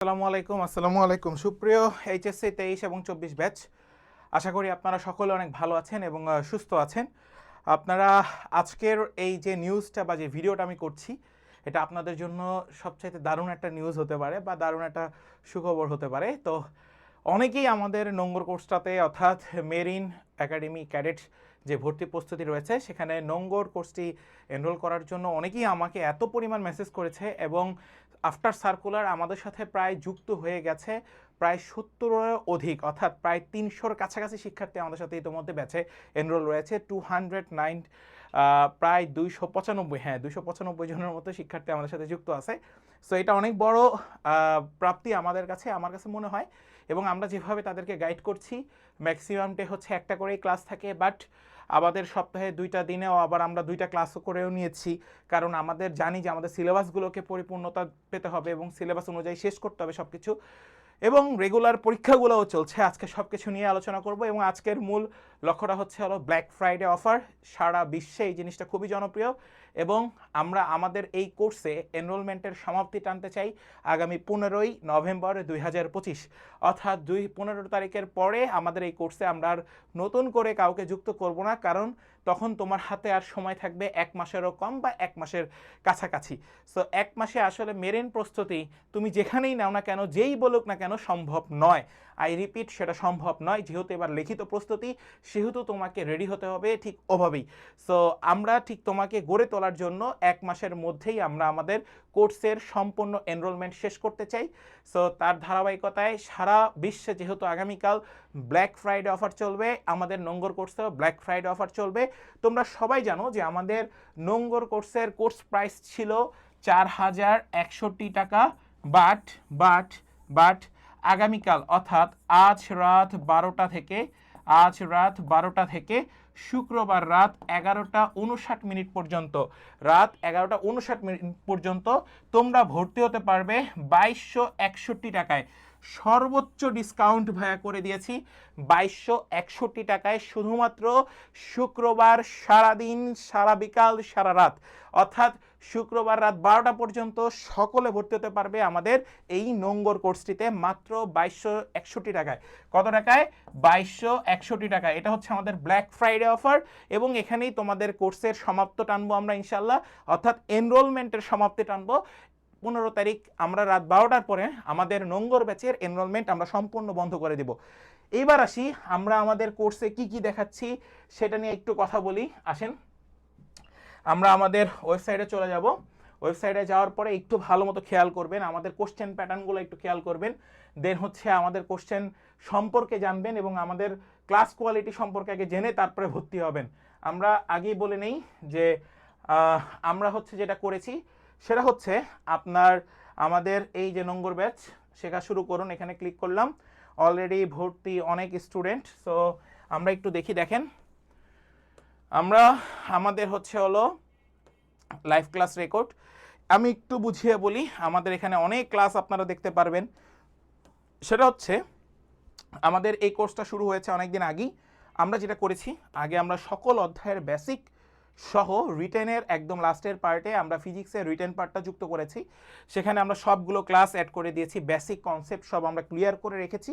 আসসালামু আলাইকুম আসসালামু আলাইকুম। সুপ্রিয় এইচএসসি তেইশ এবং চব্বিশ ব্যাচ, আশা করি আপনারা সকলে অনেক ভালো আছেন এবং সুস্থ আছেন। আপনারা আজকের এই যে নিউজটা বা যে ভিডিওটা আমি করছি, এটা আপনাদের জন্য সবচাইতে দারুণ একটা নিউজ হতে পারে বা দারুণ একটা সুখবর হতে পারে। তো, অনেকেই আমাদের নোংর কোর্সটাতে অর্থাৎ মেরিন একাডেমি ক্যাডেট যে ভর্তি প্রস্তুতি রয়েছে, সেখানে নোংর কোর্সটি এনরোল করার জন্য অনেকেই আমাকে এত পরিমাণ মেসেজ করেছে এবং আফটার সার্কুলার আমাদের সাথে প্রায় যুক্ত হয়ে গেছে, প্রায় সত্তরের অধিক, অর্থাৎ প্রায় তিনশোর কাছাকাছি শিক্ষার্থী আমাদের সাথে ইতিমধ্যে ব্যাচে এনরোল রয়েছে। টু হান্ড্রেড নাইন প্রায় দুইশো পঁচানব্বই হ্যাঁ দুইশো পঁচানব্বই জনের মতো শিক্ষার্থী আমাদের সাথে যুক্ত আছে। সো এটা অনেক বড় প্রাপ্তি আমাদের কাছে, আমার কাছে মনে হয়। এবং আমরা যেভাবে তাদেরকে গাইড করছি ম্যাক্সিমামটা হচ্ছে একটা করেই ক্লাস থাকে বাট আমাদের সপ্তাহে দুইটা দিনেও আবার আমরা দুইটা ক্লাসও করেও নিয়েছি, কারণ আমাদের জানি যে আমাদের সিলেবাসগুলোকে পরিপূর্ণতা পেতে হবে এবং সিলেবাস অনুযায়ী শেষ করতে হবে সব কিছু এবং রেগুলার পরীক্ষাগুলোও চলছে। আজকে সব কিছু নিয়ে আলোচনা করব এবং আজকের মূল লক্ষ্যটা হচ্ছে হলো ব্ল্যাক ফ্রাইডে অফার সারা বিশ্বে এই জিনিসটা খুবই জনপ্রিয় এবং আমরা আমাদের এই কোর্সে এনরোলমেন্টের সমাপ্তি টানতে চাই আগামী পনেরোই নভেম্বর দুই হাজার পঁচিশ। অর্থাৎ দুই, পনেরো তারিখের পরে আমাদের এই কোর্সে আমরা আর নতুন করে কাউকে যুক্ত করব না, কারণ তখন তোমার হাতে আর সময় থাকবে এক মাসেরও কম বা এক মাসের কাছাকাছি। সো এক মাসে আসলে মেরিন প্রস্তুতি তুমি যেখানেই নাও না কেন, যেই বলুক না কেন সম্ভব নয়। আই রিপিট সেটা সম্ভব নয়। যেহেতু এবার লিখিত প্রস্তুতি, সেহেতু তোমাকে রেডি হতে হবে ঠিক ওভাবেই। সো আমরা ঠিক তোমাকে গড়ে তোলার জন্য এক মাসের মধ্যেই আমরা আমাদের কোর্সের সম্পূর্ণ এনরোলমেন্ট শেষ করতে চাই। সো তার ধারাবাহিকতায় সারা বিশ্বে যেহেতু আগামীকাল ব্ল্যাক ফ্রাইডে অফার চলবে, আমাদের নোংর কোর্সেও ব্ল্যাক ফ্রাইডে অফার চলবে। তোমরা সবাই জানো যে আমাদের নোংর কোর্সের কোর্স প্রাইস ছিল চার হাজার একষট্টি টাকা। বাট বাট বাট আগামীকাল, অর্থাৎ আজ রাত বারোটা থেকে, আজ রাত বারোটা থেকে শুক্রবার রাত এগারোটা উনষাট মিনিট পর্যন্ত, রাত এগারোটা উনষাট মিনিট পর্যন্ত তোমরা ভর্তি হতে পারবে বাইশশো একষট্টি টাকায়। সর্বোচ্চ ডিসকাউন্ট ভায়া করে দিয়েছি। বাইশশো একষট্টি টাকায় শুধুমাত্র শুক্রবার সারাদিন, সারা বিকাল, সারা রাত। অর্থাৎ শুক্রবার রাত বারোটা পর্যন্ত সকলে ভর্তি হতে পারবে আমাদের এই নোংর কোর্সটিতে মাত্র বাইশশো একষট্টি টাকায়। কত টাকায়? বাইশশো একষট্টি টাকায়। এটা হচ্ছে আমাদের ব্ল্যাক ফ্রাইডে অফার এবং এখানেই তোমাদের কোর্সের সমাপ্ত টানবো আমরা ইনশাল্লাহ অর্থাৎ এনরোলমেন্টের সমাপ্তি টানবো। পনেরো তারিখ, আমরা রাত বারোটার পরে আমাদের নোংর ব্যাচের এনরোলমেন্ট আমরা সম্পূর্ণ বন্ধ করে দেব। এইবার আসি, আমরা আমাদের কোর্সে কি কি দেখাচ্ছি সেটা নিয়ে একটু কথা বলি। আসেন, আমরা আমাদের ওয়েবসাইটে চলে যাব। ওয়েবসাইটে যাওয়ার পরে একটু ভালো মতো খেয়াল করবেন, আমাদের কোশ্চেন প্যাটার্নগুলো একটু খেয়াল করবেন। দেন হচ্ছে আমাদের কোশ্চেন সম্পর্কে জানবেন এবং আমাদের ক্লাস কোয়ালিটি সম্পর্কে আগে জেনে তারপরে ভর্তি হবেন। আমরা আগেই বলে নেই যে আমরা হচ্ছে যেটা করেছি সেটা হচ্ছে আপনার, আমাদের এই যে নম্বর ব্যাচ, শেখা শুরু করুন, এখানে ক্লিক করলাম। অলরেডি ভর্তি অনেক স্টুডেন্ট সো আমরা একটু দেখি, দেখেন। আমরা, আমাদের হচ্ছে হলো লাইভ ক্লাস রেকর্ড আমি একটু বুঝিয়ে বলি, আমাদের এখানে অনেক ক্লাস আপনারা দেখতে পারবেন। সেটা হচ্ছে, আমাদের এই কোর্সটা শুরু হয়েছে অনেক দিন আগেই। আমরা যেটা করেছি, আগে আমরা সকল অধ্যায়ের বেসিক সহ রিটেনের একদম লাস্টের পার্টে আমরা ফিজিক্সের রিটেন পার্টটা যুক্ত করেছি। সেখানে আমরা সবগুলো ক্লাস অ্যাড করে দিয়েছি বেসিক কনসেপ্ট সব আমরা ক্লিয়ার করে রেখেছি।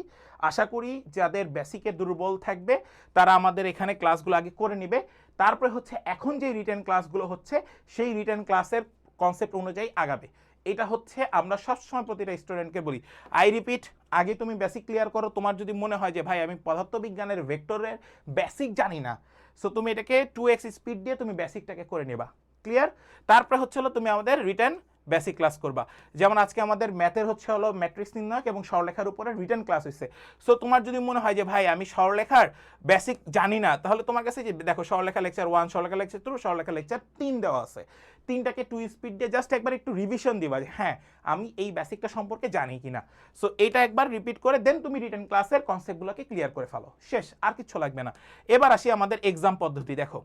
আশা করি যাদের বেসিকে দুর্বল থাকবে, তারা আমাদের এখানে ক্লাসগুলো আগে করে নেবে। তারপরে হচ্ছে এখন যে রিটেন ক্লাসগুলো হচ্ছে, সেই রিটেন ক্লাসের কনসেপ্ট অনুযায়ী আগাবে। এটা হচ্ছে আমরা সবসময় প্রতিটা স্টুডেন্টকে বলি আই রিপিট আগে তুমি বেসিক ক্লিয়ার করো। তোমার যদি মনে হয় যে, ভাই, আমি পদার্থবিজ্ঞানের ভেক্টরের বেসিক জানি না। সো তুমি এটাকে টু এক্স স্পিড দিয়ে তুমি বেসিকটাকে করে নেবা। ক্লিয়ার তারপরে হচ্ছে হলো তুমি আমাদের রিটার্ন বেসিক ক্লাস করবা। যেমন আজকে আমাদের ম্যাথের হচ্ছে হলো ম্যাট্রিক্স নির্ণায়ক এবং সরলেখার উপরে রিটার্ন ক্লাস হয়েছে সো তোমার যদি মনে হয় যে, ভাই, আমি সরলেখার বেসিক জানি না, তাহলে তোমার কাছে যে, দেখো সরলেখা লেকচার ওয়ান সরলেখা লেকচার টু সরলেখা লেকচার তিন দেওয়া আছে। তিনটাকে টু স্পিড দিয়ে জাস্ট একবার একটু রিভিশন দিবা যে হ্যাঁ আমি এই বেসিকটা সম্পর্কে জানি কিনা। সো এটা একবার রিপিট করে দেন তুমি রিটার্ন ক্লাসের কনসেপ্টগুলোকে ক্লিয়ার করে ফেলো। শেষ, আর কিছু লাগবে না। এবার আসি আমাদের এক্সাম পদ্ধতি, দেখো।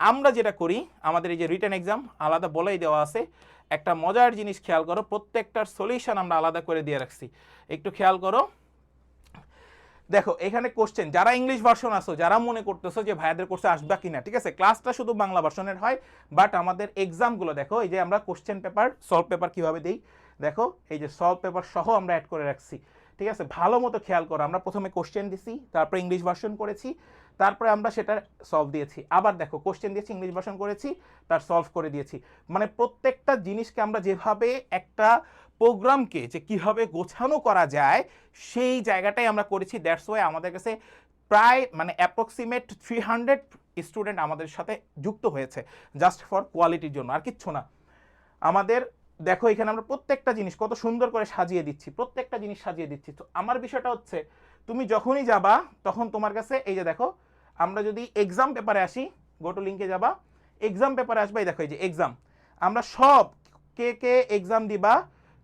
আমরা যেটা করি, আমাদের এই যে রিটার্ন এক্সাম আলাদা বলেই দেওয়া আছে। একটা মজার জিনিস খেয়াল করো প্রত্যেকটার সলিউশন আমরা আলাদা করে দিয়ে রাখছি। একটু খেয়াল করো। দেখো, এখানে কোশ্চেন যারা ইংলিশ ভার্সন আসো যারা মনে করতেছো যে ভাইয়াদের কোর্সে আসবা কিনা, ঠিক আছে? ক্লাসটা শুধু বাংলা ভার্সনের হয় বাট আমাদের এক্সামগুলো দেখো, এই যে আমরা কোশ্চেন পেপার সলভ পেপার কীভাবে দিই? দেখো, এই যে সলভ পেপার সহ আমরা অ্যাড করে রাখছি। ঠিক আছে, ভালো মতো খেয়াল করো। আমরা প্রথমে কোশ্চেন দিছি, তারপরে ইংলিশ ভার্সন করেছি, তারপরে আমরা সেটা সলভ দিয়েছি। আবার দেখো কোশ্চেন দিয়েছি ইংলিশ ভার্সন করেছি, তার সলভ করে দিয়েছি। মানে প্রত্যেকটা জিনিসকে আমরা যেভাবে একটা প্রোগ্রামকে যে কীভাবে গোছানো করা যায়, সেই জায়গাটাই আমরা করেছি। দ্যাটস ওয়াই আমাদের কাছে প্রায় মানে অ্যাপ্রক্সিমেট থ্রি হান্ড্রেড স্টুডেন্ট আমাদের সাথে যুক্ত হয়েছে জাস্ট ফর কোয়ালিটির জন্য, আর কিচ্ছু না। আমাদের দেখো, এখানে আমরা প্রত্যেকটা জিনিস কত সুন্দর করে সাজিয়ে দিচ্ছি, প্রত্যেকটা জিনিস সাজিয়ে দিচ্ছি। তো আমার বিষয়টা হচ্ছে, তুমি যখনই যাবা, তখন তোমার কাছে, এই যে দেখো, আমরা যদি এক্সাম পেপারে আসি গোটো লিঙ্কে যাবা এক্সাম পেপারে আসবে, এই দেখো, এই যে এক্সাম আমরা সব কে কে এক্সাম দিবা,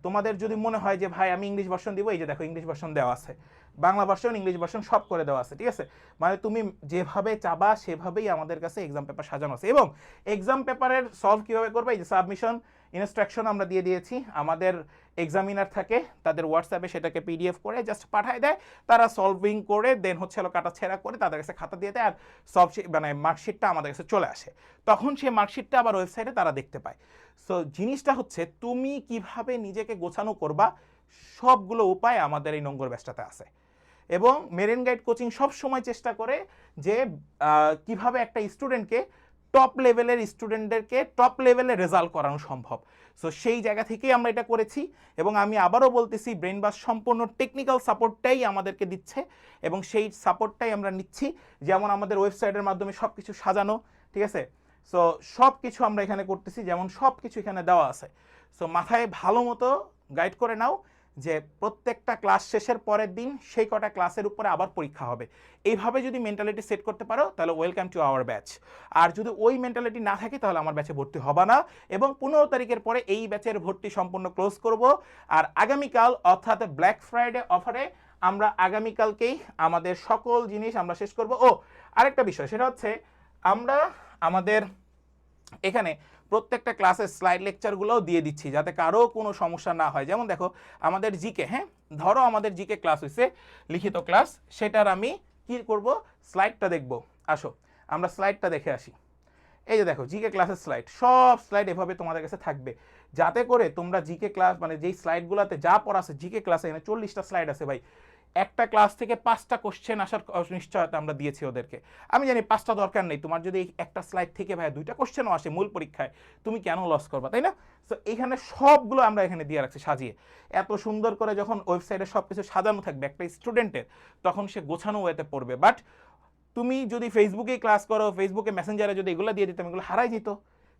তোমাদের যদি মনে হয় যে, ভাই, আমি ইংলিশ ভার্সন দিব, এই যে দেখো ইংলিশ ভার্সন দেওয়া আছে। বাংলা ভার্সন ইংলিশ ভার্সন সব করে দেওয়া আছে, ঠিক আছে? মানে তুমি যেভাবে চাবা, সেভাবেই আমাদের কাছে এক্সাম পেপার সাজানো আছে। এবং এক্সাম পেপারের সলভ কীভাবে করবে? এই যে সাবমিশন ইনস্ট্রাকশন আমরা দিয়ে দিয়েছি। আমাদের এক্সামিনার থাকে, তাদের হোয়াটসঅ্যাপে সেটাকে পিডিএফ করে জাস্ট পাঠায় দেয়। তারা সলভিং করে দেন হচ্ছে কাটা ছেঁড়া করে তাদের কাছে খাতা দিয়ে দেয় আর সব মানে মার্কশিটটা আমাদের কাছে চলে আসে। তখন সেই মার্কশিটটা আবার ওয়েবসাইটে তারা দেখতে পায়। সো জিনিসটা হচ্ছে তুমি কীভাবে নিজেকে গোছানো করবা, সবগুলো উপায় আমাদের এই নোংর ব্যাচটাতে আছে। এবং মেরিন গাইড কোচিং সব সময় চেষ্টা করে যে কীভাবে একটা স্টুডেন্টকে টপ লেভেলের স্টুডেন্টদেরকে টপ লেভেলে রেজাল্ট করানো সম্ভব। সো সেই জায়গা থেকেই আমরা এটা করেছি এবং আমি আবারও বলতেছি ব্রেন বাস সম্পূর্ণ টেকনিক্যাল সাপোর্টটাই আমাদেরকে দিচ্ছে এবং সেই সাপোর্টটাই আমরা নিচ্ছি। যেমন আমাদের ওয়েবসাইটের মাধ্যমে সব কিছু সাজানো, ঠিক আছে? সো সব কিছু আমরা এখানে করতেছি, যেমন সব কিছু এখানে দেওয়া আছে। সো মাথায় ভালো মতো গাইড করে নাও যে প্রত্যেকটা ক্লাস শেষের পরের দিন সেই কটা ক্লাসের উপরে আবার পরীক্ষা হবে। এইভাবে যদি মেন্টালিটি সেট করতে পারো, তাহলে ওয়েলকাম টু আওয়ার ব্যাচ আর যদি ওই মেন্টালিটি না থাকে, তাহলে আমার ব্যাচে ভর্তি হবে না। এবং পনেরো তারিখের পরে এই ব্যাচের ভর্তি সম্পূর্ণ ক্লোজ করব। আর আগামীকাল, অর্থাৎ ব্ল্যাক ফ্রাইডে অফারে আমরা আগামীকালকেই আমাদের সকল জিনিস আমরা শেষ করব। ও, আরেকটা বিষয়, সেটা হচ্ছে আমরা আমাদের এখানে প্রত্যেকটা ক্লাসের স্লাইড লেকচারগুলোও দিয়ে দিচ্ছি যাতে কারও কোনো সমস্যা না হয়। যেমন দেখো, আমাদের জিকে হ্যাঁ? ধরো আমাদের জিকে ক্লাস হয়েছে লিখিত ক্লাস সেটার আমি কি করব? স্লাইডটা দেখব। আসো, আমরা স্লাইডটা দেখে আসি। এই যে দেখো জিকে ক্লাসের স্লাইড সব স্লাইড এভাবে তোমাদের কাছে থাকবে। যাতে করে তোমরা জিকে ক্লাস মানে যেই স্লাইডগুলোতে যা পড়া আছে জিকে ক্লাসে এখানে চল্লিশটা স্লাইড আছে ভাই। একটা ক্লাস থেকে পাঁচটা কোশ্চেন আসার নিশ্চয়তা আমরা দিয়েছি ওদেরকে। আমি জানি পাঁচটা দরকার নেই, তোমার যদি একটা স্লাইড থেকে ভাই দুইটা কোশ্চেনও আসে মূল পরীক্ষায়, তুমি কেন লস করবা, তাই না? তো এখানে সবগুলো আমরা এখানে দিয়ে রাখছি, সাজিয়ে। এত সুন্দর করে যখন ওয়েবসাইটে সব কিছু সাজানো থাকবে, একটা স্টুডেন্টের তখন সে গোছানো ওয়েতে পড়বে। বাট তুমি যদি ফেসবুকে ক্লাস করো ফেসবুকে মেসেঞ্জারে যদি এগুলো দিয়ে দিতাম এগুলো হারাই যেত।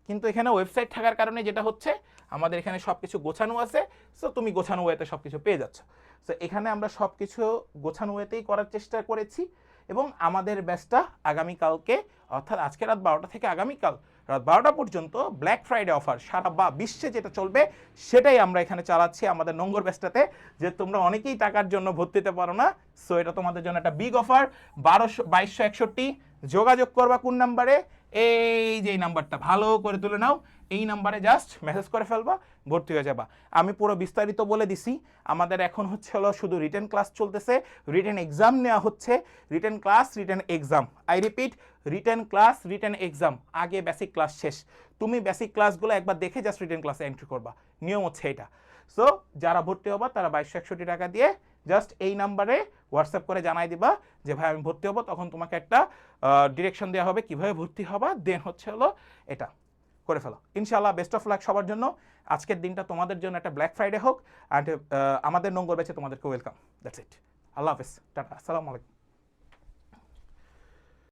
কিন্তু এখানে ওয়েবসাইট থাকার কারণে যেটা হচ্ছে, আমাদের এখানে সব কিছু গোছানো আছে সো তুমি গোছানো ওয়েতে সব কিছু পেয়ে যাচ্ছ। সো এখানে আমরা সব কিছু গোছানো ওয়েতেই করার চেষ্টা করেছি এবং আমাদের ব্যাচটা আগামীকালকে, অর্থাৎ আজকে রাত বারোটা থেকে আগামীকাল, রাত বারোটা পর্যন্ত ব্ল্যাক ফ্রাইডে অফার সারা বা বিশ্বে যেটা চলবে, সেটাই আমরা এখানে চালাচ্ছি আমাদের নোংর ব্যাচটাতে যে তোমরা অনেকেই টাকার জন্য ভর্তি দিতে পারো না। সো এটা তোমাদের জন্য একটা বিগ অফার বারোশো, বাইশশো একষট্টি, যোগাযোগ করবা কোন নাম্বারে এই যে এই নাম্বারটা, ভালো করে তুলে নাও। এই নাম্বারে জাস্ট মেসেজ করে ফেলবা, ভর্তি হয়ে যাবা। আমি পুরো বিস্তারিত বলে দিছি। আমাদের এখন হচ্ছে হলো শুধু রিটেন ক্লাস চলতেছে। রিটেন এক্সাম নেওয়া হচ্ছে। Written class written exam I repeat return class written exam আগে বেসিক ক্লাস শেষ। তুমি বেসিক ক্লাসগুলো একবার দেখে জাস্ট রিটেন ক্লাসে এন্ট্রি করবা। নিয়ম হচ্ছে এটা। সো যারা ভর্তি হবা, তারা বাইশশো একষট্টি টাকা দিয়ে জাস্ট এই নাম্বারে হোয়াটসঅ্যাপ করে জানাই দিবা যে, ভাই, আমি ভর্তি হব। তখন তোমাকে একটা ডিরেকশন দেওয়া হবে কীভাবে ভর্তি হবা। দেন হচ্ছে হলো এটা। করে ফেলো। ইনশাআল্লাহ বেস্ট অফ লাক সবার জন্য। আজকের দিনটা তোমাদের জন্য একটা ব্ল্যাক ফ্রাইডে হোক। অ্যান্ড আমাদের নোংর বেছে তোমাদেরকে ওয়েলকাম দ্যাটস ইট আল্লাহ হাফেজ। টাটা। আসসালামু আলাইকুম।